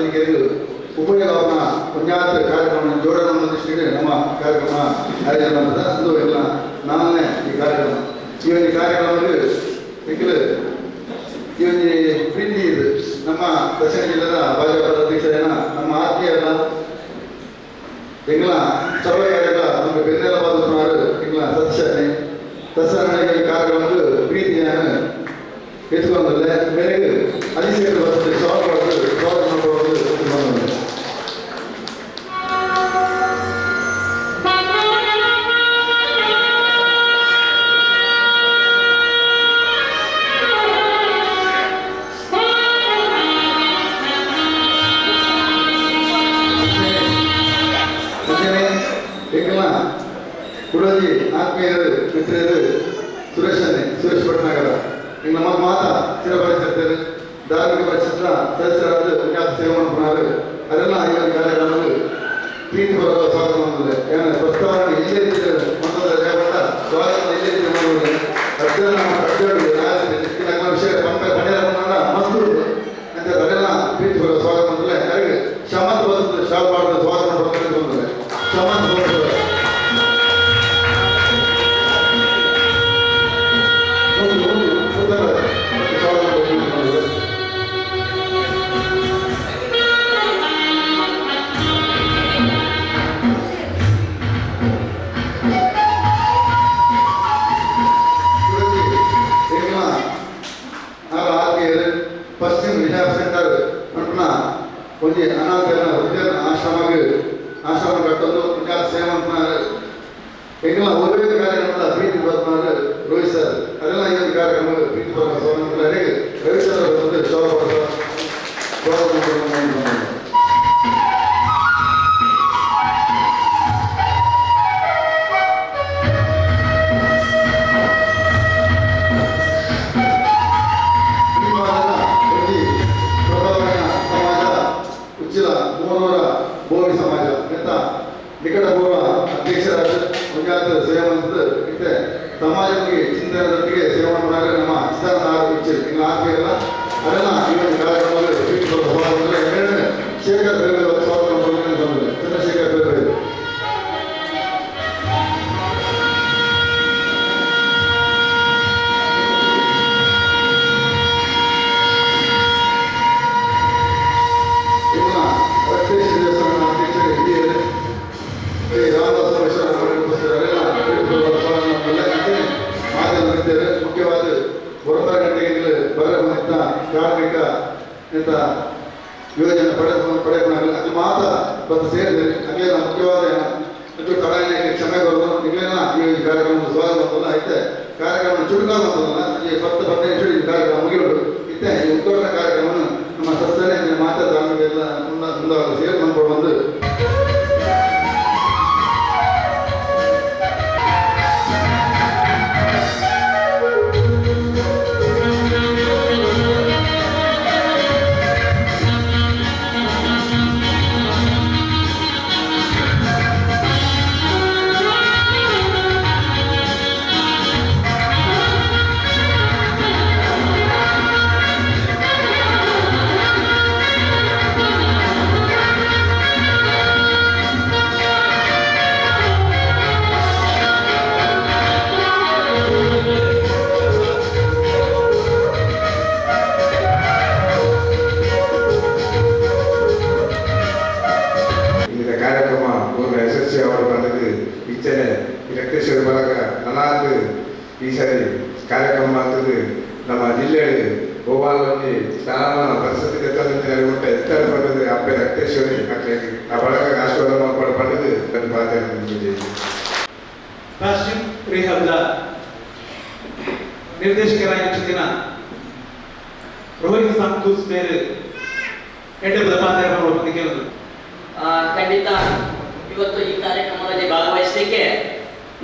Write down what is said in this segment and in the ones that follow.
ಸಾರ್ವಜನಿಕರಿಗೆ ಉಪಯೋಗವನ್ನು ಪುಣ್ಯಾರ್ಥ ಕಾರ್ಯಕ್ರಮವನ್ನು ಜೋಡಣೆ ಮಾಡಿದಷ್ಟೇ ನಮ್ಮ ಕಾರ್ಯಕ್ರಮ ಆಯೋಜನೆ ಮಾಡಿದ ಅಂದು ಎಲ್ಲ ನಾನೇ ಈ ಕಾರ್ಯಕ್ರಮ. ಈ ಒಂದು ಕಾರ್ಯಕ್ರಮದಲ್ಲಿ ನಿಖಿಲ್, ಈ ಒಂದು ಪ್ರೀತಿ ಇದು ನಮ್ಮ ದಕ್ಷಿಣ ಜಿಲ್ಲೆಯ ಭಾಜಪದ ಅಧ್ಯಕ್ಷರೇನ ನಮ್ಮ ಆತ್ಮೀಯರ ತಿಂಗಳ ಸರ್ವಕಾರಗಳ ನಮಗೆ ಬೆನ್ನೆಲಬಾದ ಸುಮಾರು ತಿಂಗಳ ಸದಸ್ಯನೇ ಸದಸ್ಯರಾಗಿ ಕಾರ್ಯಕ್ರಮಕ್ಕೆ ಪ್ರೀತಿಯನ್ನು ಎತ್ಕೊಂಡಲ್ಲೇ ಮೇಲೆ ಅಧಿಸೇರು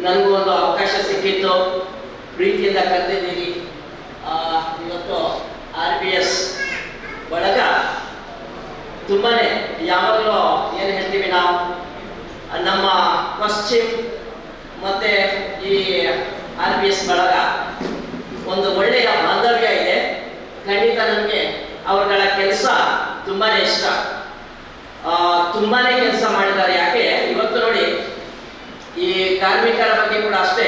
ನನಗೂ ಒಂದು ಅವಕಾಶ ಸಿಕ್ಕಿತ್ತು. ಪ್ರೀತಿಯಿಂದ ಕರೆದಿದ್ದೀನಿ. ಇವತ್ತು ಆರ್ ಬಿ ಎಸ್ ಬಳಗ ತುಂಬಾ ಯಾವಾಗಲೂ ಏನು ಹೇಳ್ತೀವಿ ನಾವು, ನಮ್ಮ ಪಶ್ಚಿಮ್ ಮತ್ತು ಈ ಆರ್ ಬಿ ಎಸ್ ಬಳಗ ಒಂದು ಒಳ್ಳೆಯ ಬಾಂಧವ್ಯ ಇದೆ. ಖಂಡಿತ ನಮಗೆ ಅವರುಗಳ ಕೆಲಸ ತುಂಬಾ ಇಷ್ಟ. ತುಂಬಾ ಕೆಲಸ ಮಾಡಿದ್ದಾರೆ. ಯಾಕೆ? ಈ ಕಾರ್ಮಿಕರ ಬಗ್ಗೆ ಕೂಡ ಅಷ್ಟೇ,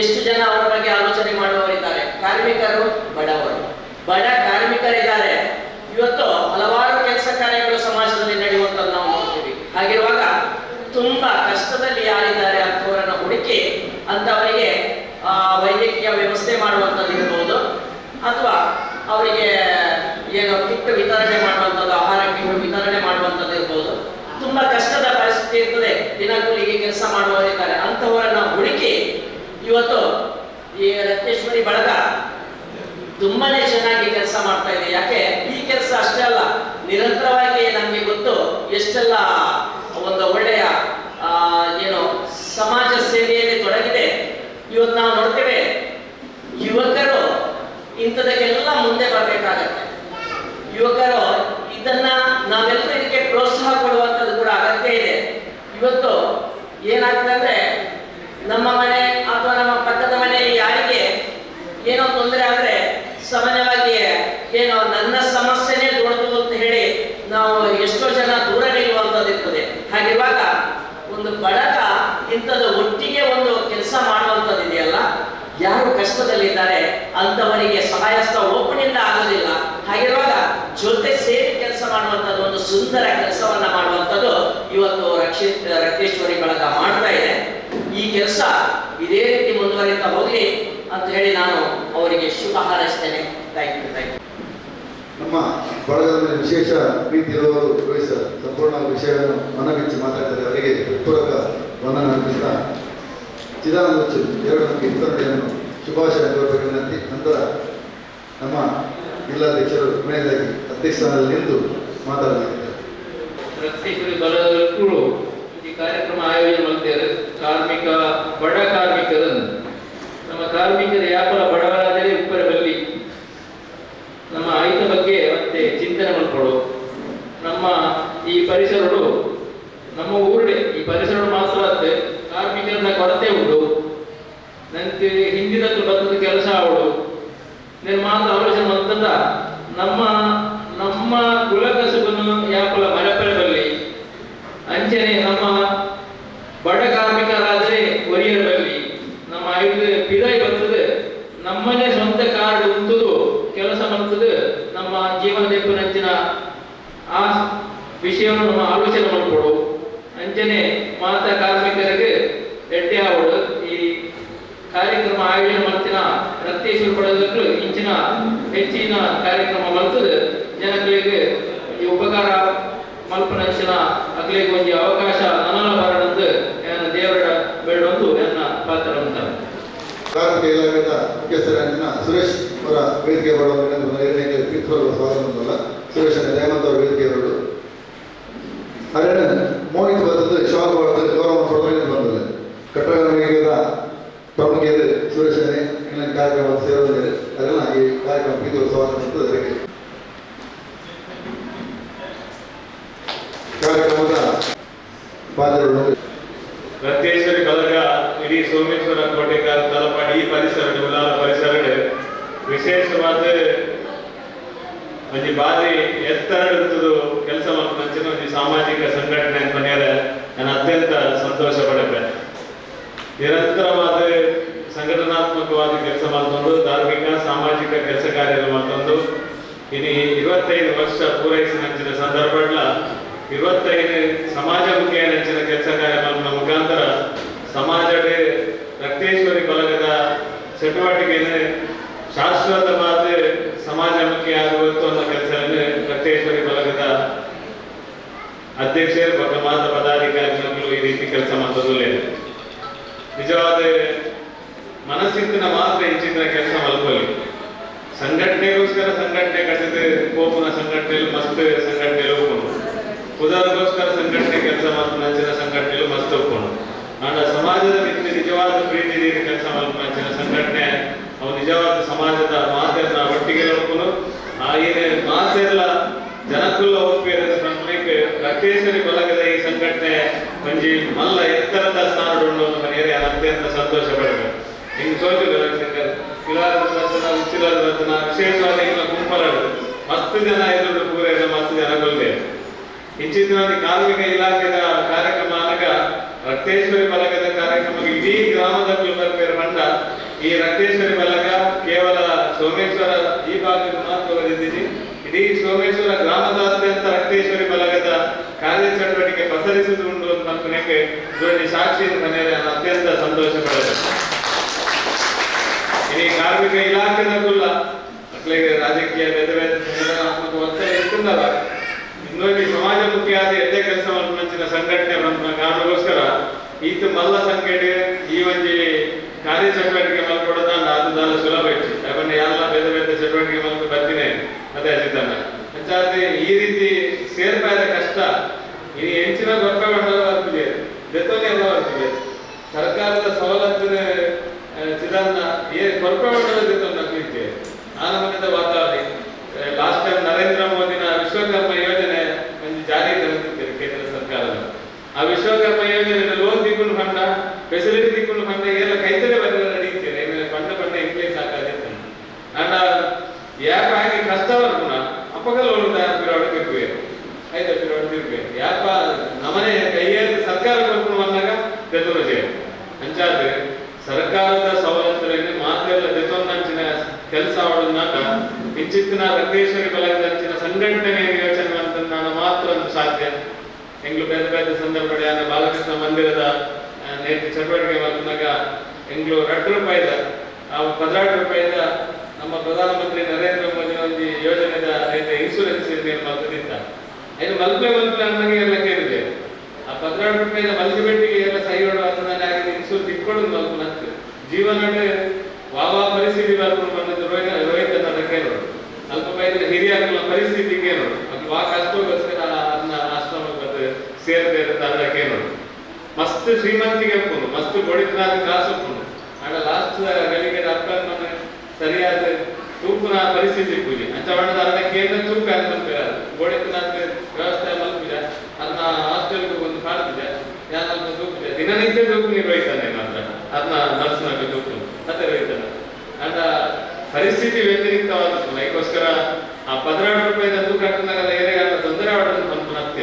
ಎಷ್ಟು ಜನ ಅವರ ಬಗ್ಗೆ ಆಲೋಚನೆ ಮಾಡುವವರಿದ್ದಾರೆ? ಕಾರ್ಮಿಕರು, ಬಡವರು. ಬಡ ಕಾರ್ಮಿಕರಿದ್ದಾರೆ. ಇವತ್ತು ಹಲವಾರು ಕೆಲಸ ಕಾರ್ಯಗಳು ಸಮಾಜದಲ್ಲಿ ನಡೆಯುವಂಥದ್ದು ನಾವು ನೋಡ್ತೀವಿ. ಹಾಗಿರುವಾಗ ತುಂಬಾ ಕಷ್ಟದಲ್ಲಿ ಯಾರಿದ್ದಾರೆ ಅಂತವರನ್ನು ಹುಡುಕಿ ಅಂತವರಿಗೆ ವೈದ್ಯಕೀಯ ವ್ಯವಸ್ಥೆ ಮಾಡುವಂಥದ್ದು ಇರ್ಬೋದು, ಅಥವಾ ಅವರಿಗೆ ಏನು ಕಿಟ್ ವಿತರಣೆ ಮಾಡುವಂಥದ್ದು, ಆಹಾರ ವಿತರಣೆ ಮಾಡುವಂಥದ್ದು ಇರ್ಬೋದು. ತುಂಬಾ ಕಷ್ಟದ ಪರಿಸ್ಥಿತಿ ಇರ್ತದೆ. ದಿನಕೂಲಿಗೆ ಕೆಲಸ ಮಾಡುವವರಿದ್ದಾರೆ ಅಂಥವರನ್ನ ಹುಡುಕಿ ಇವತ್ತು ಈ ರತ್ನೇಶ್ವರಿ ಬಳಗ ತುಂಬಾನೇ ಚೆನ್ನಾಗಿ ಕೆಲಸ ಮಾಡ್ತಾ ಇದೆ. ಯಾಕೆ? ಈ ಕೆಲಸ ಅಷ್ಟೇ ಅಲ್ಲ. ನಿರಂತರವಾಗಿ ನಮಗೆ ಗೊತ್ತು ಎಷ್ಟೆಲ್ಲ ಒಂದು ಒಳ್ಳೆಯ ಏನು ಸಮಾಜ ಸೇವೆಯಲ್ಲಿ ತೊಡಗಿದೆ. ಇವತ್ತು ನಾವು ನೋಡ್ತೇವೆ ಯುವಕರು ಇಂಥದಕ್ಕೆಲ್ಲ ಮುಂದೆ ಬರಬೇಕಾಗತ್ತೆ. ಯುವಕರು ಇದನ್ನ ನಾವೆಲ್ಲರೂ ಇದಕ್ಕೆ ಪ್ರೋತ್ಸಾಹ ಕೊಡುವಂಥದ್ದು ಕೂಡ ಅಗತ್ಯ ಇದೆ ಇವತ್ತು ಏನಾಗ್ತದೆ ಅಂದ್ರೆ ನಮ್ಮ ಮನೆ ಅಥವಾ ನಮ್ಮ ಪಕ್ಕದ ಮನೆಯಲ್ಲಿ ಯಾರಿಗೆ ಏನೋ ತೊಂದರೆ ಆದ್ರೆ ಸಾಮಾನ್ಯವಾಗಿ ಏನೋ ನನ್ನ ಸಮಸ್ಯೆನೇ ದೊಡ್ಡದು ಅಂತ ಹೇಳಿ ನಾವು ಎಷ್ಟೋ ಜನ ದೂರ ನಿಲ್ಲುವಂಥದ್ದು ಇರ್ತದೆ ಹಾಗಿರುವಾಗ ಒಂದು ಬಡತ ಇಂಥದ್ದು ಒಟ್ಟಿಗೆ ಒಂದು ಕೆಲಸ ಮಾಡುವಂಥದ್ದು ಇದೆಯಲ್ಲ ಯಾರು ಕಷ್ಟದಲ್ಲಿದ್ದಾರೆ ಅಂತವರಿಗೆ ಸಹಾಯಸ್ತ ಒಬ್ಬನಿಂದ ಆಗೋದಿಲ್ಲ. ಹಾಗಿರುವಾಗ ಜೊತೆ ಸೇರಿ ಕೆಲಸ ಮಾಡುವಂಥದ್ದು, ಒಂದು ಸುಂದರ ಕೆಲಸವನ್ನ ಮಾಡುವಂಥದ್ದು ಇವತ್ತು ರಕ್ಷಿ ರಕ್ತೇಶ್ವರಿ ಬಳಗ ಮಾಡ್ತಾ ಇದೆ. ಈ ಕೆಲಸ ಇದೇ ರೀತಿ ಮುಂದುವರಿತ ಹೋಗ್ಲಿ ಅಂತ ಹೇಳಿ ನಾನು ಅವರಿಗೆ ಶುಭ ಹಾರೈಸ್ತೇನೆ. ಥ್ಯಾಂಕ್ ಯು ಥ್ಯಾಂಕ್ ನಮ್ಮ ಬಳಗದಲ್ಲಿ ವಿಶೇಷ ಪ್ರೀತಿ ಇರುವವರು ಸರ್ ಸಂಪೂರ್ಣ ವಿಷಯವನ್ನು ಮನವಿಚ್ಚಿ ಮಾತಾಡ್ತಾರೆ ಅವರಿಗೆ ಪೂರಕ ವಂದನೆ ಅರ್ಪಿಸ್ತಾ ಚಿದಾನಂದ ಎರಡು ನಮಗೆ ವಿತರಣೆಯನ್ನು ಶುಭಾಶಯ ಕೋರ್ಬೇಕು ವಿನಂತಿ. ನಂತರ ನಮ್ಮ ಜಿಲ್ಲಾಧ್ಯಕ್ಷರು ಮೇಲಾಗಿ ಅಧ್ಯಕ್ಷ ಸ್ಥಾನದಲ್ಲಿ ನಿಂತು ಮಾತಾಡಲಿದ್ದಾರೆ ರತ್ನೇಶ್ವರಿ ಬಲಗಳು ಈ ಕಾರ್ಯಕ್ರಮ ಆಯೋಜನೆ ಮಾಡ್ತಾರೆ ಕಾರ್ಮಿಕ ಬಡ ಕಾರ್ಮಿಕರನ್ನು. ನಮ್ಮ ಕಾರ್ಮಿಕರ ವ್ಯಾಪಾರ ಬಡವರಾದರೆ ಉಪ್ಪರ ಬಲ್ಲಿ ನಮ್ಮ ಆಯ್ತ ಬಗ್ಗೆ ಮತ್ತೆ ಚಿಂತನೆ ಮಾಡ್ಕೊಳ್ಳು ನಮ್ಮ ಈ ಪರಿಸರಗಳು ನಮ್ಮ ಊರಡೆ ಈ ಪರಿಸರ ಮಾತ್ರ ಅತ್ತೆ ಕಾರ್ಮಿಕರನ್ನ ಕೊರತೆ ಉಂಟು ನಂಗೆ ಹಿಂದಿನ ಬರ್ತದ ಕೆಲಸ ಅವಳು నేను ಮಾತ್ರ ಆಲೋಚನೆ ಮಾಡ್ತದ ನಮ್ಮ ನಮ್ಮ ಕುಲಕಸುಬನ್ನು ಯಾಪಲ ಮರಪೆರಬಲ್ಲಿ ಅಂಚನೆ ನಮ್ಮ ಬಡ ಕಾರ್ಮಿಕರಾದರೆ ಒರಿಯರಬಲ್ಲಿ ನಮ್ಮ ಐದು ಪಿದಾಯಿ ಬರ್ತದೆ ನಮ್ಮನೆ ಸ್ವಂತ ಕಾರ್ಡ್ ಉಂಟುದು ಕೆಲಸ ಮಾಡ್ತದೆ ನಮ್ಮ ಜೀವನ ದೆಪ್ಪನಂಚಿನ ಆ ವಿಷಯವನ್ನು ನಮ್ಮ ಆಲೋಚನೆ ಮಾಡ್ಕೊಡು ಅಂಚನೆ ಮಾತ ಕಾರ್ಮಿಕರಿಗೆ ರೆಡ್ಡಿ ಅವರು ಈ ಕಾರ್ಯಕ್ರಮ ಆಯೋಜನೆ ಮಾಡ್ತಿನ ರಕ್ತೇಶ್ವರ ಪಡೆದಕ್ಕೂ ಇಂಚಿನ ಹೆಚ್ಚಿನ ಕಾರ್ಯಕ್ರಮ ಮಾಡ್ತದೆ. ಜನಗಳಿಗೆ ಈ ಉಪಕಾರ ಮಲ್ಪನಂಚಿನ ಅಗ್ಲಿಗೆ ಒಂದು ಅವಕಾಶ ಅನಲ ಬರದಂದು ಏನು ದೇವರ ಬೇಡೊಂದು ನನ್ನ ಪಾತ್ರ ಅಂತ. ಕಾರ್ಮಿಕ ಇಲಾಖೆಯ ಮುಖ್ಯಸ್ಥರಾಗಿನ ಸುರೇಶ್ ಅವರ ವೇದಿಕೆ ಬರುವಂತೆ ನಿರ್ಣಯಕ್ಕೆ ಪ್ರೀತಿಪೂರ್ವಕ ಸ್ವಾಗತ ಸುರೇಶ್ ದಯಾನಂದ ಅವರ ವೇದಿಕೆ ಕಾರ್ಯಕ್ರಮ ಸೇರಿದ್ದಾರೆ ಅದನ್ನ ಈ ಕಾರ್ಯಕ್ರಮ ಸ್ವಾಗತ ಮಾಡ್ತದೆ ಅದಕ್ಕೆ ಇಡೀ ಸೋಮೇಶ್ವರ ಕೋಟೆಗಾರ ತಲಪಾಡಿ ಈ ಪರಿಸರ ಉಲಾಲ ಪರಿಸರ ವಿಶೇಷವಾದ ಬಾರಿ ಎತ್ತರ ಕೆಲಸ ಮಂಚಿನ ಒಂದು ಸಾಮಾಜಿಕ ಸಂಘಟನೆ ಮನೆಯರ ನಾನು ಅತ್ಯಂತ ಸಂತೋಷ ಪಡಬೆ ನಿರಂತರವಾದ ಸಂಘಟನಾತ್ಮಕವಾದ ಕೆಲಸ ಮಾಡ್ಕೊಂಡು ಧಾರ್ಮಿಕ, ಸಾಮಾಜಿಕ ಕೆಲಸ ಕಾರ್ಯ ಮಾಡ್ಕೊಂಡು ಇನಿ ಇವತ್ತೈದು ವರ್ಷ ಪೂರೈಸಿನ ಸಂದರ್ಭಡ್ಲ ಇವತ್ತೈದು ಮುಖ್ಯ ನಂಚಿನ ಕೆಲಸ ಕಾರ್ಯ ಮಾಡ್ನ ಮುಖಾಂತರ ಸಮಾಜದ ರಕ್ತೇಶ್ವರಿ ಬಳಗದ ಚಟುವಟಿಕೆಯನ್ನು ಶಾಶ್ವತವಾದ ಸಮಾಜಮುಖಿ ಆಗುವಂತ ಒಂದು ಕೆಲಸವನ್ನು ರಕ್ತೇಶ್ವರಿ ಬಳಗದ ಅಧ್ಯಕ್ಷರು ಮಾದ ಮಾತ ಪದಾಧಿಕಾರಿಗಳು ಈ ರೀತಿ ಕೆಲಸ ಮಾಡೋದಿಲ್ಲ ನಿಜವಾದ ಮನಸ್ಸಿಂದ ಮಾತ್ರ ಚಿತ್ರ ಕೆಲಸ ಮಲ್ಕೊಳ್ಳಿ ಸಂಘಟನೆಗೋಸ್ಕರ ಸಂಘಟನೆ ಕಟ್ಟಿದೆ ಕೋಪನ ಸಂಘಟನೆಯಲ್ಲಿ ಮಸ್ತ್ ಸಂಘಟನೆಯಲ್ಲಿ ಹೋಗ್ಕೊಂಡು ಉದಾಹರಣೆಗೋಸ್ಕರ ಸಂಘಟನೆ ಕೆಲಸ ಮಾಡ್ಕೊಂಡು ನಂಚಿನ ಸಂಘಟನೆಯಲ್ಲಿ ಮಸ್ತ್ ಹೋಗ್ಕೊಂಡು ನನ್ನ ಸಮಾಜದ ವ್ಯಕ್ತಿ ನಿಜವಾದ ಪ್ರೀತಿ ನೀಡಿ ಕೆಲಸ ಮಲ್ಪ ನಂಚಿನ ಸಂಘಟನೆ, ಅವು ನಿಜವಾದ ಸಮಾಜದ ಮಾತೆಲ್ಲ ಒಟ್ಟಿಗೆ ನೋಡ್ಕೊಂಡು, ಆ ಏನೇ ಮಾತೆಲ್ಲ ಜನಕುಲ್ಲ ಒಪ್ಪಿದ ಸಂಘಕ್ಕೆ ರಕ್ತೇಶ್ವರಿ ಬಲಗದ ಈ ಸಂಘಟನೆ ಒಂಜಿ ಮಲ್ಲ ಎತ್ತರದ ಸ್ಥಾನ ಅತ್ಯಂತ ಸಂತೋಷ ಪಡಬೇಕು ರವಿಶಂಕರ್ ಕಿಲಾದ ರತ್ನ ಉಚ್ಚಿಲಾದ ರತ್ನ ವಿಶೇಷವಾದ ಇಂಗ್ಲ ಗುಂಪಲಡು ಜನ ಎದುರು ಪೂರ ಎಲ್ಲ ಮಸ್ತ್ ಜನ ಕೊಲ್ಲೆ ಇಂಚಿನ ಕಾರ್ಮಿಕ ಇಲಾಖೆದ ಕಾರ್ಯಕ್ರಮ ಆಗ ರಕ್ತೇಶ್ವರಿ ಬಲಗದ ಕಾರ್ಯಕ್ರಮ ಇಡೀ ಗ್ರಾಮದ ಕುಲಕರ್ತರ ಮಂಡ ಈ ರಕ್ತೇಶ್ವರಿ ಬಲಗ ಕೇವಲ ಸೋಮೇಶ್ವರ ಈ ಭಾಗಕ್ಕೆ ಮಹತ್ವ ಇಡೀ ಸೋಮೇಶ್ವರ ಗ್ರಾಮದಾದ್ಯಂತ ರಕ್ತೇಶ್ವರಿ ಬಲಗದ ಕಾರ್ಯಚಟುವಟಿಕೆ ಪಸರಿಸುವುದು ಉಂಟು ಅಂತ ನನಗೆ ಸಾಕ್ಷಿ ಮನೆಯಲ್ಲಿ ಅತ್ಯಂತ ಸಂತೋಷ ಪಡೆದೆ. ಇനി ಕಾರ್ಮಿಕ ಇಲಾಖೆ ಕುಲ್ಲ ಮಕ್ಕಳಿಗೆ ರಾಜಕೀಯ ಬೇರೆ ಬೇರೆ ಸಂಘಟನಾತ್ಮಕ ಒತ್ತಡ ಇರ್ತದಲ್ಲ ಇನ್ನೊಂದು ಸಮಾಜಮುಖಿಯಾದ ಎದ್ದೆ ಕೆಲಸ ಮಂಚಿನ ಸಂಘಟನೆ ಬಂದ ಕಾರಣಕ್ಕೋಸ್ಕರ ಈತ ಮಲ್ಲ ಸಂಘಟನೆ ಈ ಒಂಜಿ ಕಾರ್ಯಚಟುವಟಿಕೆ ಮಲ್ಕೊಡೋದ ಅದು ದಾನ ಸುಲಭ ಇತ್ತು. ಯಾಕಂದ್ರೆ ಎಲ್ಲ ಬೇರೆ ಬೇರೆ ಚಟುವಟಿಕೆ ಮಲ್ಕೊಂಡು ಬರ್ತೀನಿ ಅದೇ ಅಜಿತನ್ನ ಹೆಚ್ಚಾದ್ರೆ ಈ ರೀತಿ ಸೇರ್ಪಾದ ಕಷ್ಟ ಇനി ಹೆಂಚಿನ ಗೊಬ್ಬರ ಬರ್ತಿದೆ. ಬರ್ತಿದೆ. ಸರ್ಕಾರದ ಸವಲತ್ತಿನ ಚಿದಾನ್ನ ಏ ಕೊರಪೆ ಮಂಡಲದ ನಕಲಿಕ್ಕೆ ಆನಂದದ ವಾತಾವರಣ ಲಾಸ್ಟ್ ಟೈಮ್ ನರೇಂದ್ರ ಮೋದಿನ ವಿಶ್ವಕರ್ಮ ಯೋಜನೆ ಒಂದು ಜಾರಿ ತಂದಿದ್ದಾರೆ ಕೇಂದ್ರ ಸರ್ಕಾರದ ಆ ವಿಶ್ವಕರ್ಮ ಯೋಜನೆ ಲೋನ್ ದಿಕ್ಕುನು ಫಂಡ ಫೆಸಿಲಿಟಿ ದಿಕ್ಕುನು ಫಂಡ ಎಲ್ಲ ಕೈತಡೆ ಬಂದ ನಡೀತೀರಿ ಫಂಡ ಫಂಡ ಇಂಪ್ಲೇಸ್ ಆಗೋದಿತ್ತು ಅಂಡ ಯಾಕ ಹಾಗೆ ಕಷ್ಟ ಬರ್ಪುನ ಅಪ್ಪಗಲ್ ಉಳಿದ ಪಿರಾವಡಿ ತಿರುಗುವೆ ಐದು ಪಿರಾವಡಿ ತಿರುಗುವೆ ಯಾಕ ನಮನೆ ಕೈಯಲ್ಲಿ ಸರ್ಕಾರ ಬರ್ಪುನ ಬಂದಾಗ ತೆತ್ತುರಜೆ ಅಂಚಾದ್ರೆ ಸರ್ಕಾರದ ಸವಲತ್ತುಗಳನ್ನು ಮಾತೆಲ್ಲ ದೆತ್ತೊಂದಂಚಿನ ಕೆಲಸ ಅವಳನ್ನಾಗ ಇಂಚಿತ್ತಿನ ರಕ್ತೇಶ್ವರಿ ಬಲದಂಚಿನ ಸಂಘಟನೆ ಯೋಚನೆ ಅಂತ ನಾನು ಮಾತ್ರ ಒಂದು ಸಾಧ್ಯ ಎಂಗ್ಲು ಬೇರೆ ಬೇರೆ ಸಂದರ್ಭದಲ್ಲಿ ಅಂದ್ರೆ ಬಾಲಕೃಷ್ಣ ಮಂದಿರದ ಆ, ನೇತ್ರ ಚಟುವಟಿಕೆ ಬಂದಾಗ ಎಂಗ್ಲು ರಟ್ಟು ರೂಪಾಯಿದ ಆ ಪದಿನಾರು ರೂಪಾಯಿದ ನಮ್ಮ ಪ್ರಧಾನಮಂತ್ರಿ ನರೇಂದ್ರ ಮೋದಿ ಒಂದು ಯೋಜನೆದ ಏನು ಮಲ್ತದಿತ್ತ ಇದು ಮಲ್ಪೆ ಮಲ್ಪೆ ಅನ್ನಂಗೆ ಎಲ್ಲ ಕೇಳಿದೆ. ಆ ಪದಿನಾರು ಮಲ್ಪೆ ಬೆಟ್ಟಿಗೆ ಎಲ್ಲ ಸಹಿ ಹೊಡುವ ಅದನ್ನ ತಿಕ್ಕೊಂಡು ಇಟ್ಕೊಂಡು ಮಲ್ಪು ನತ್ತು ಜೀವನ ವಾವ ಪರಿಸ್ಥಿತಿ ಬರ್ಕೊಂಡು ಬಂದದ್ದು ರೋಹಿತ ರೋಹಿತ ನನ್ನ ಕೇಳೋದು. ಅಲ್ಪ ಬೈದ್ರೆ ಹಿರಿಯ ಪರಿಸ್ಥಿತಿ ಕೇಳೋದು. ಅದು ವಾ ಕಷ್ಟಕ್ಕೋಸ್ಕರ ಅದನ್ನ ಆಶ್ರಮಕ್ಕೆ ಬಂದು ಸೇರದೆ ತಂಡ ಕೇಳೋದು. ಮಸ್ತ್ ಶ್ರೀಮಂತಿಗೆ ಹಾಕೊಂಡು ಮಸ್ತ್ ಬಡಿತನಾದ ಕಾಸು ಹಾಕೊಂಡು ಆಗ ಲಾಸ್ಟ್ ಗಳಿಗೆ ಅಪ್ಪನ ಸರಿಯಾದ ತೂಪುನ ಪರಿಸ್ಥಿತಿ ಪೂಜೆ ಅಂತ ಬಣ್ಣದ ಅದನ್ನ ಕೇಂದ್ರ ತೂಕ ಅಂತ ಬೋಡಿತನಾದ ವ್ಯವಸ್ಥೆ ಮಲ್ಪಿದೆ ಅದನ್ನ ಹಾಸ್ಟೆಲ್ಗೆ ಒಂದು ಕಾಡ್ತಿದೆ ಯಾನಲ್ಪ ತೂಪಿದೆ ದಿನನಿತ್ಯ ತೂಪು ನಿರ್ವಹಿಸ್ತಾನೆ ಮಾತ್ರ. ಅದನ್ನ ನರ್ಸ್ನಾಗ ತೂಕು ಅದೇ ರೈತನ ಅಂತ ಪರಿಸ್ಥಿತಿ ವ್ಯತಿರಿಕ್ತವಾದ ಅದಕ್ಕೋಸ್ಕರ ಆ ಪದಿನೆಂಟು ರೂಪಾಯಿದ ತೂಕ ಹಾಕಿದಾಗ ಏನೇ ತೊಂದರೆ ಆಡೋದು ನಮ್ಮ ಅತ್ಯ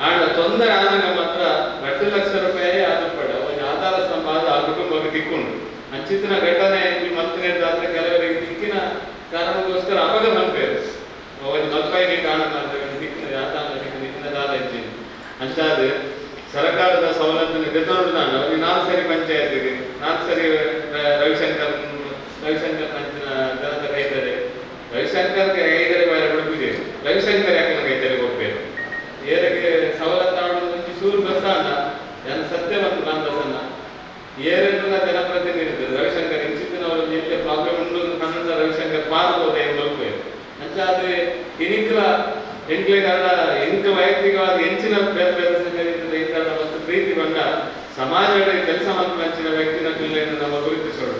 ಆಂಡ ತೊಂದರೆ ಆದಾಗ ಮಾತ್ರ ಎರಡು ಲಕ್ಷ ರೂಪಾಯಿ ಆದುಪಡ ಒಂದು ಆಧಾರ ಆದ ಆ ಕುಟುಂಬಕ್ಕೆ ದಿಕ್ಕೊಂಡು ಅಂಚಿತ್ತಿನ ಘಟನೆ ಮಂತ್ರಿ ಆದ್ರೆ ಕೆಲವರಿಗೆ ದಿಕ್ಕಿನ ಕಾರಣಕ್ಕೋಸ್ಕರ ಅವಾಗ ಮಲ್ಪೇರು ಒಂದು ಮಲ್ಪಾಯಿಗೆ ಕಾರಣ ಅಂತ ದಿಕ್ಕಿನ ಆದಾನ ದಿಕ್ಕಿನ ದಾದ ಇದ್ದೀನಿ ಅಂಚಾದ ಸರ್ಕಾರದ ಸವಲತ್ತಿನ ಗೆದ್ದವರು ನಾನು ಅವ್ರಿಗೆ ನಾಲ್ಕು ಸರಿ ಪಂಚಾಯತ್ಗೆ, ನಾಲ್ಕು ಸರಿ ರವಿಶಂಕರ್ ರವಿಶಂಕರ್ ಪಂಚಿನ ಜನತ ಕೈತಾರೆ. ರವಿಶಂಕರ್ ಕೈದರೆ ಬಾರಿ ಹುಡುಕಿದೆ ರವಿಶಂಕರ್ ಯಾಕೆ ಕೈತಾರೆ ಹೋಗ್ಬೇಕು? ಏರಿಗೆ ಸವಲತ್ತು ಆಡೋದು ಚೂರು ಜನ ಸತ್ಯ ಮತ್ತು ಬಾಂಧವನ್ನ ಏರೆಲ್ಲ ಜನಪ್ರತಿನಿಧಿ ರವಿಶಂಕರ್ ಇಂಚಿತ್ತಿನವರು ಎಲ್ಲಿ ಪ್ರಾಬ್ಲಮ್ ಉಂಟು ಕನ್ನಡ ರವಿಶಂಕರ್ ಪಾಲ್ಬೋದೆ ಎಂಬ ಅಂಚಾದ್ರೆ ಇನಿಕ್ಲ ಎಂಕ್ಲೆ ಕಾರಣ ಎಂಕ ವೈಯಕ್ತಿಕವಾದ ಎಂಚಿನ ಕಾರಣ ಮತ್ತು ಪ್ರೀತಿ ಬಂದ ಸಮಾಜದ ಕೆಲಸ ಮತ್ತು ಮಂಚಿನ ವ್ಯಕ್ತಿನ ಪಿಲ್ಲೆಯನ್ನು ನಮ್ಮ ಗುರುತಿಸೋಣ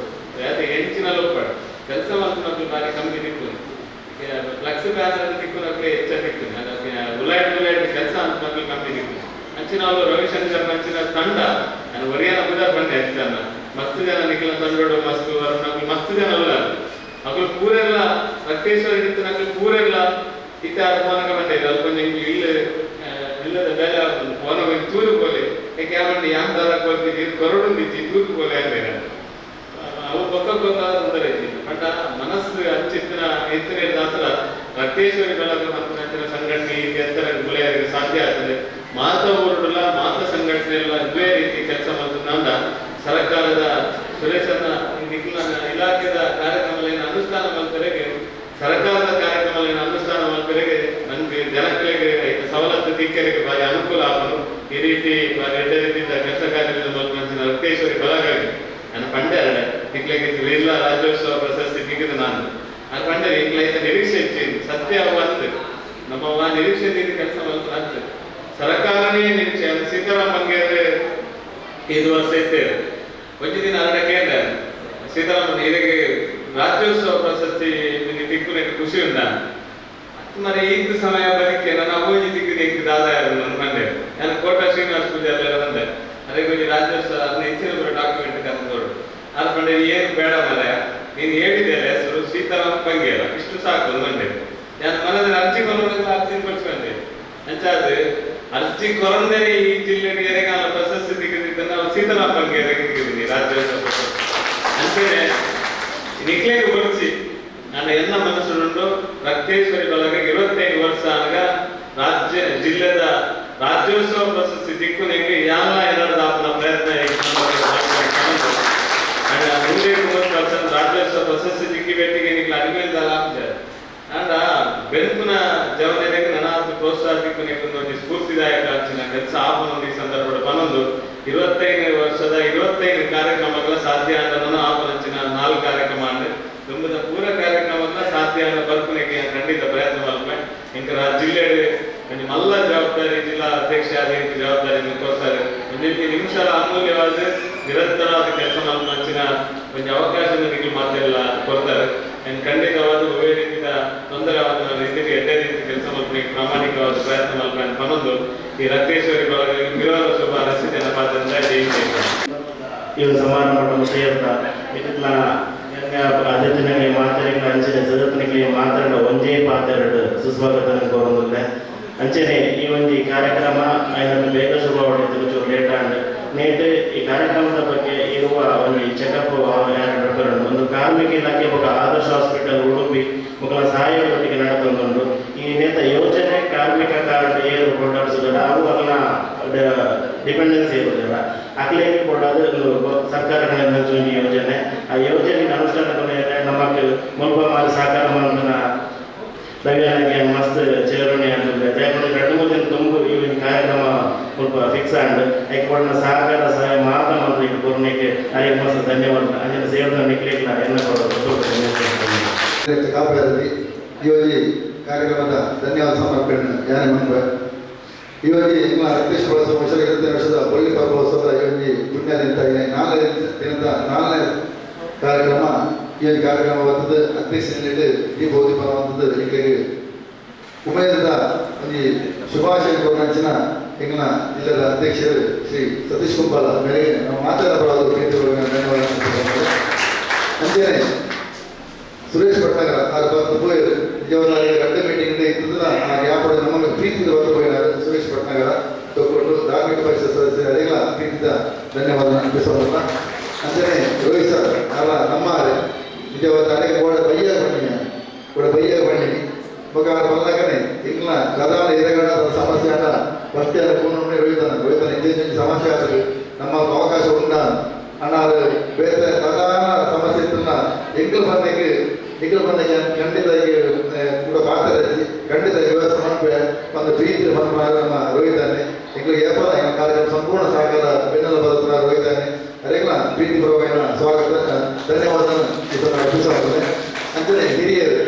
ಅದೇ ಹೆಂಚಿನ ಲೋಪಡ ಕೆಲಸ ಮತ್ತು ಮತ್ತು ಬಾರಿ ಕಮ್ಮಿ ದಿಕ್ಕು. ಫ್ಲಕ್ಸ್ ಬ್ಯಾನರ್ ದಿಕ್ಕು ನಮಗೆ ಹೆಚ್ಚ ದಿಕ್ಕು. ಉಲಾಯ್ಡ್ ಉಲಾಯ್ಡ್ ಕೆಲಸ ಅಂತ ಮಕ್ಕಳು ಕಮ್ಮಿ ದಿಕ್ಕು. ಅಂಚಿನ ಅವರು ರವಿಶಂಕರ್ ಅಂಚಿನ ತಂಡ. ನಾನು ಒರಿಯನ ಬುಧ ಬಂದೆ ಹೆಚ್ಚನ್ನ ಮಸ್ತ್ ಜನ ನಿಖಿಲ ತಂಡೋಡು ಮಸ್ತ್ ನಮಗೆ ಮಸ್ತ್ ಜನ ಅಲ್ಲ ಮಕ್ಕಳು ಪೂರೆಲ್ಲ ರಕ್ತೇಶ್ವರ ಇತ್ತು ನಮಗೆ ಪೂರೆಲ್ಲ ಇತ್ತ ಮೋನಕ ಬಂದೆ? ಅಲ್ಪ ನಿಮ್ಗೆ ಇಲ್ಲ ಇಲ್ಲದ ಬೇಲೆ ಮೋನ ತೂರು ಬೋಲೆ ಯಾಕೆ ಯಾವಂಡಿ ಯಾನ್ ದಾರ ಕೊರ್ತಿಗೆ ಕೊರಡು ನಿಂತಿ ತೂರು ಬೋಲೆ ಅಂದ್ರೆ ಅವು ಪಕ್ಕ ತೊಂದರೆ ಐತಿ. ಬಟ್ ಮನಸ್ಸು ಹಚ್ಚಿತ್ತಿನ ಎತ್ತಿನ ಮಾತ್ರ ರಕ್ತೇಶ್ವರಿ ಬೆಳಕ ಮತ್ತು ನಂತರ ಸಂಘಟನೆ ಈ ಎತ್ತರ ಗುಳೆಯರಿಗೆ ಸಾಧ್ಯ ಆಗ್ತದೆ. ಮಾತ ಊರುಡಲ್ಲ ಮಾತ ಸಂಘಟನೆ ಎಲ್ಲ ಇದೇ ರೀತಿ ಸರ್ಕಾರದ ಸುರೇಶನ ಈ ಇಲಾಖೆಯ ಕಾರ್ಯಕ್ರಮಗಳನ್ನು ಅನುಷ್ಠಾನ ಮಾಡ್ತಾರೆ ಸರ್ಕಾರದ ಕಾರ್ಯಕ್ರಮಗಳನ್ನು ಅನುಷ್ಠಾನ ಮಾಡ್ತಾರೆ ನಮಗೆ ಜನಗಳಿಗೆ ಸವಲತ್ತು ತಿಕ್ಕರಿಗೆ ಬಾರಿ ಅನುಕೂಲ ಆಗಲು ಈ ರೀತಿ ಬಾರಿ ಎಡ್ಡ ರೀತಿಯಿಂದ ಕೆಲಸ ಕಾರ್ಯಗಳನ್ನು ಮೂಲಕ ರಕ್ತೇಶ್ವರಿ ಬಲಗಾಗಿ. ನನ್ನ ಪಂಡೆ ಇಕ್ಲಿಗೆ ಇಲ್ಲ ರಾಜ್ಯೋತ್ಸವ ಪ್ರಶಸ್ತಿ ಸಿಕ್ಕಿದ್ದು ನಾನು. ಆ ಪಂಡೆ ಇಕ್ಲೈತ ನಿರೀಕ್ಷೆ ಹೆಚ್ಚಿದ್ದು ಸತ್ಯ ಬಂದು ನಮ್ಮವ್ವ ನಿರೀಕ್ಷೆ ಕೆಲಸ ಮಾಡ್ತಾರೆ ಸರ್ಕಾರನೇ ನಿರೀಕ್ಷೆ ಸೀತಾರಾಮ್ ಬಗ್ಗೆ ಐದು ವರ್ಷ ಇದ್ದೇವೆ ಒಂದು ದಿನ ಅರಡೆ ಕೇಂದ್ರ ಸೀತಾರಾಮನ್ ಇದಕ್ಕೆ ರಾಜ್ಯೋತ್ಸವ ಪ್ರಶಸ್ತಿ ದಿಕ್ಕು ಖುಷಿ ಉಂಟಾ మరి ఈద్ సమయ బరికి ನನ್ನ ಅಮ್ಮೋಜಿ ದಿಕ್ಕಿಗೆ ಇಂಕ್ ದಾದ ಯಾರು ನನ್ನ ಬಂದೆ ನಾನು ಕೋಟ ಶ್ರೀನಿವಾಸ ಪೂಜಾರಿ ಎಲ್ಲ ಬಂದೆ ಅದೇ ಕೊಂಚ ರಾಜ್ಯೋತ್ಸವ ಅದನ್ನ ಹೆಚ್ಚಿನ ಬರೋ ಡಾಕ್ಯುಮೆಂಟ್ ಕರೆದೋಡು ಅದು ಬಂಡೆ ಏನು ಬೇಡ ಮರ ನೀನು ಹೇಳಿದೆ ಹೆಸರು ಸೀತಾರಾಮ ಬಂಗೇರ ಇಷ್ಟು ಸಾಕು ಬಂದೆ ನಾನು ಮನದ ಒಳಗೆಲ್ಲ ಅರ್ಜಿ ಪಡಿಸ್ಕೊಂಡೆ ಅಂಚಾದ ಅರ್ಜಿ ಕೊರಂದರೆ ಈ ಜಿಲ್ಲೆಗೆ ಎರೆಗಾಲ ಪ್ರಶಸ್ತಿ ತೆಗೆದಿದ್ದನ್ನು ನಾವು ಸೀತಾರಾಮನ್ಗೆ ತೆಗೆದಿದ್ದೀನಿ ರಾಜ್ಯೋತ್ಸವ ಪ್ರಶಸ್ತಿ ಅಂತೇನೆ ನಿಕ್ಲೆಗೆ ಬರೆಸಿ ನನ್ನ ಎಲ್ಲ ಮನಸ್ಸುಂಟು ರಕ್ತೇಶ್ವರಿ ಬಳಗ ಇರುವತ್ತೈದು ವರ್ಷ ಆಗ ರಾಜ್ಯ, ಜಿಲ್ಲೆದ ರಾಜ್ಯೋತ್ಸವ ಪ್ರಶಸ್ತಿ ದಿಕ್ಕು ನೆಗೆ ಯಾವ ಏನಾದ್ರು ಆಪನ ಪ್ರಯತ್ನ ಮುಂದೆ ಮೂವತ್ತು ರಾಜ್ಯೋತ್ಸವ ಪ್ರಶಸ್ತಿ ದಿಕ್ಕಿ ಭೇಟಿಗೆ ನಿಕ್ಲ ಆಗ್ತದೆ ಅಂದ ಬೆಂಕುನ ಜವನೆಗೆ ನನ್ನ ಪ್ರೋತ್ಸಾಹ ದಿಕ್ಕು ನಿಕ್ಕು ಒಂದು ಸ್ಫೂರ್ತಿದಾಯಕ ಆಚಿನ ಕೆಲಸ ಆಪನ ಈ ಸಂದರ್ಭದ ಬಂದು ಇರುವತ್ತೈದು ವರ್ಷದ ಇರುವತ್ತೈದು ಕಾರ್ಯಕ್ರಮಗಳ ಸಾಧ್ಯ ಅಂತ ನಾನು ಆಪನಂಚಿನ ನಾಲ್ಕು ಕಾರ್ಯಕ್ರಮ ಅಂದ್ರೆ ತುಂಬದ ಪೂರ ಕಾರ್ಯಕ್ರಮಗಳ ಸಾಧ್ಯ ಅಂತ ಬರ್ಪನೆಗೆ ಖಂಡಿತ ಪ್ರಯತ್ನ ಮಾಡ್ಪೆ ಇಂಕರ ಜಿಲ್ಲೆ ಮಲ್ಲ ಜವಾಬ್ದಾರಿ ಜಿಲ್ಲಾ ಅಧ್ಯಕ್ಷ ಆದ ಜವಾಬ್ದಾರಿಯನ್ನು ರೀತಿ ನಿಮಿಷದ ಅಮೂಲ್ಯವಾದ ನಿರಂತರವಾದ ಕೆಲಸ ಮಾಡ್ಪಂಚಿನ ಒಂದು ಅವಕಾಶ ಮಾತೆಲ್ಲ ಈ ರಕ್ತೇಶ್ವರಿ ಮಾತಾಡಿದ ಅಂಚನೆ ಈ ಒಂದು ಈ ಕಾರ್ಯಕ್ರಮ ನೇಟ್ ಈ ಕಾರ್ಯಕ್ರಮದ ಬಗ್ಗೆ ಇರುವ ಒಂದು ಚೆಕಪ್ ಒಂದು ಕಾರ್ಮಿಕ ಇಲಾಖೆ ಡಿಪೆಂಡೆನ್ಸಿ ಇರೋದಿಲ್ಲ ಅಕ್ಲೇಗೆ ಕೊಡೋದು? ಸರ್ಕಾರಗಳಿಂದ ಜೂನಿ ಯೋಜನೆ. ಆ ಯೋಜನೆ ಅನುಷ್ಠಾನದ ಮೇಲೆ ನಮ್ಮ ಮುಲ್ಪಮಾರ ಸಹಕಾರ ಮಾಡಿದ ದವ್ಯಾನಿಗೆ ಮಸ್ತ್ ಚೇರಣೆ ದಯಕೊಂಡು ಎರಡು ಮೂರು ದಿನ ತುಂಬ ಒಂದು ಕಾರ್ಯಕ್ರಮ ಸ್ವಲ್ಪ ಫಿಕ್ಸ್ ಆಂಡ್ ಐಕೊಂಡ ಸಹಕಾರ ಸಹಾಯ ಮಾತ್ರ ಮಂತ್ರಿ ಪೂರ್ಣಕ್ಕೆ ಅರಿಗೆ ಮಸ್ತ್ ಧನ್ಯವಾದ ಅದನ್ನು ನಿಕ್ಲಿಕ್ಕೆ ನಿಕ್ಲಿಲ್ಲ ಎನ್ನ ಕೊಡೋದು. ಈ ಒಂದು ಕಾರ್ಯಕ್ರಮದ ಧನ್ಯವಾದ ಸಮರ್ಪಣೆ. ಮುಂದೆ ಈ ಒಂದು ನಿಮ್ಮ ರಕ್ತೇಶ್ವರ ವರ್ಷ ಇರುತ್ತೆ ವರ್ಷದ ಬಳ್ಳಿ ಪರ್ವೋತ್ಸವ ಈ ಒಂದು ಪುಣ್ಯ ನಿಂತ ನಾಲ್ಕು ದಿನದ ನಾಲ್ಕನೇ ಕಾರ್ಯಕ್ರಮ, ಈ ಒಂದು ಈ ದೀಪಾವಳಿ ಬರುವಂಥದ್ದು ಈಗಲಿಗೆ ಉಮೇದದ ಒಂದು ಶುಭಾಶಯ ಕೊರಂಚಿನ ಹೆಂಗಿನ ಜಿಲ್ಲೆಯ ಅಧ್ಯಕ್ಷರು ಶ್ರೀ ಸತೀಶ್ ಕುಂಬಾಲ ಮೇರೆಗೆ ನಾವು ಮಾತಾಡಬಾರದು ಪ್ರೀತಿಯೊಳಗೆ ಧನ್ಯವಾದ ಅಂಜನೆ ಸುರೇಶ್ ಪಟ್ನಗರ போயிரு இவர் நான் ரெண்டு மீட்டிங் இருந்ததுன்னா நான் யாப்போட நம்ம பிரீத்தி வந்து போயினார் ಸುರೇಶ್ பட்னகர ತಗೊಂಡು ಧಾರ್ಮಿಕ ಪರಿಷತ್ ಅದೆಲ್ಲ ಅತ್ಯಂತ ಧನ್ಯವಾದ ಅರ್ಪಿಸೋದನ್ನ ಅಂದರೆ ರೋಹಿತ್ ಸರ್ ಅಲ್ಲ ನಮ್ಮ ನಿಜವಾದ ಅಡಿಗೆ ಕೂಡ ಬೈಯ ಬಣ್ಣಿಯ ಕೂಡ ಬೈಯ ಬಣ್ಣಿ ಮುಖಾರ ಬಂದಾಗನೆ ಇಲ್ಲ ಗದಾನ ಎರೆಗಡ ಸಮಸ್ಯೆ ಆಟ ಬಸ್ತಿ ಫೋನ್ ಹೇಳಿದಾನೆ ಹೇಳಿದಾನೆ ಇಂಜಿನ್ ಸಮಸ್ಯೆ ಆಗ್ತದೆ ಬಂದಿಗೆ ಖಂಡಿತ ಈಗ ಕೂಡ ಮಾತಾಡಿ ಖಂಡಿತ ವ್ಯವಸ್ಥೆ ಮಾಡ್ಬೇ ಒಂದು ಪ್ರೀತಿ ನಮ್ಮ ರೋಹಿತಾನೆ ಎಂಗಳಿಗೆ ಏಪಲ ಕಾರ್ಯಕ್ರಮ ಸಂಪೂರ್ಣ ಸಹಕಾರ ಬೆನ್ನೆಲುಬಾದ ಕೂಡ ರೋಹಿತಾನೆ ಅದೆಲ್ಲ ಪ್ರೀತಿ ಪರವಾಗಿನ ಸ್ವಾಗತ ಧನ್ಯವಾದ ಅರ್ಪಿಸಲಾಗುತ್ತದೆ. ಅಂತಾನೆ ಹಿರಿಯರು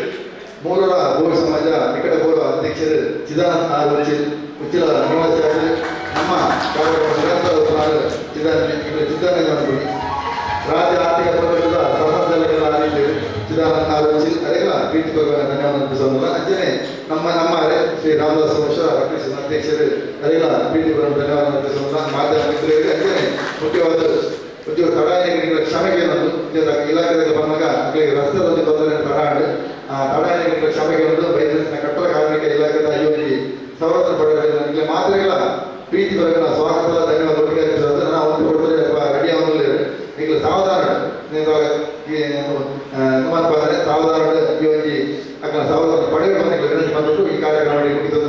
ಮೂರರ ಬೋರ್ ಸಮಾಜ, ನಿಕಟ ಪೂರ್ವ ಅಧ್ಯಕ್ಷರು, ಚಿದಾನಂದ ಆರ್ ಉಚ್ಚಿಲ್ ಉಚ್ಚಿಲ ನಮ್ಮ ಕಾರ್ಯಕ್ರಮ ನಿರಂತರ ಚಿದಾನಂದ ಉಚ್ಚಿಲ್ ಅದೆಲ್ಲ ಪ್ರೀತಿ ಪರವಾಗಿ ಧನ್ಯವಾದ ಅಂಜನೆ ನಮ್ಮ ನಮ್ಮ ಶ್ರೀ ರಾಮದಾಸ್ ವಂಶ ಕೃಷ್ಣ ಅಧ್ಯಕ್ಷರು ಅದೆಲ್ಲ ಪ್ರೀತಿ ಪರವಾಗಿ ಧನ್ಯವಾದ ಮಾಧ್ಯಮ ಮಿತ್ರರಿಗೆ ಅಂಜನೆ ಮುಖ್ಯವಾದ ಉದ್ಯೋಗ ತಡಾಯನಿಗೆ ಕ್ಷಮೆಗೆ ಅನ್ನೋದು ಇಲಾಖೆಗೆ ಬಂದಾಗ ಮಕ್ಕಳಿಗೆ ರಸ್ತೆದಲ್ಲಿ ಬಂದರೆ ತಡಾಡು ಆ ತಡಾಯನಿಗೆ ಕ್ಷಮೆಗೆ ಅನ್ನೋದು ಬೈದನ ಕಟ್ಟಡ ಕಾರ್ಮಿಕ ಇಲಾಖೆದ ಯೋಜನೆ ಸವಲತ್ತು ಪಡೆಯಲಿಲ್ಲ ಇಲ್ಲಿ ಮಾತ್ರ ಇಲ್ಲ ಪ್ರೀತಿ ಬರಗಳ ಸ್ವಾಗತ ಧನ್ಯವಾದ ಒಟ್ಟಿಗೆ ಅರ್ಪಿಸೋದು ನಾವು ಒಂದು ಕೊಟ್ಟರೆ ರೆಡಿ ಆಗೋದಿಲ್ಲ ನೀವು ನುಮಾನ್ ಪಾದ್ರೆ ಸಾವಧಾನ ಈ ಅಕ್ಕ ಸಾವಧಾನ ಪಡೆಯುವ ಈ ಕಾರ್ಯಕ್ರಮ ಮುಗಿದು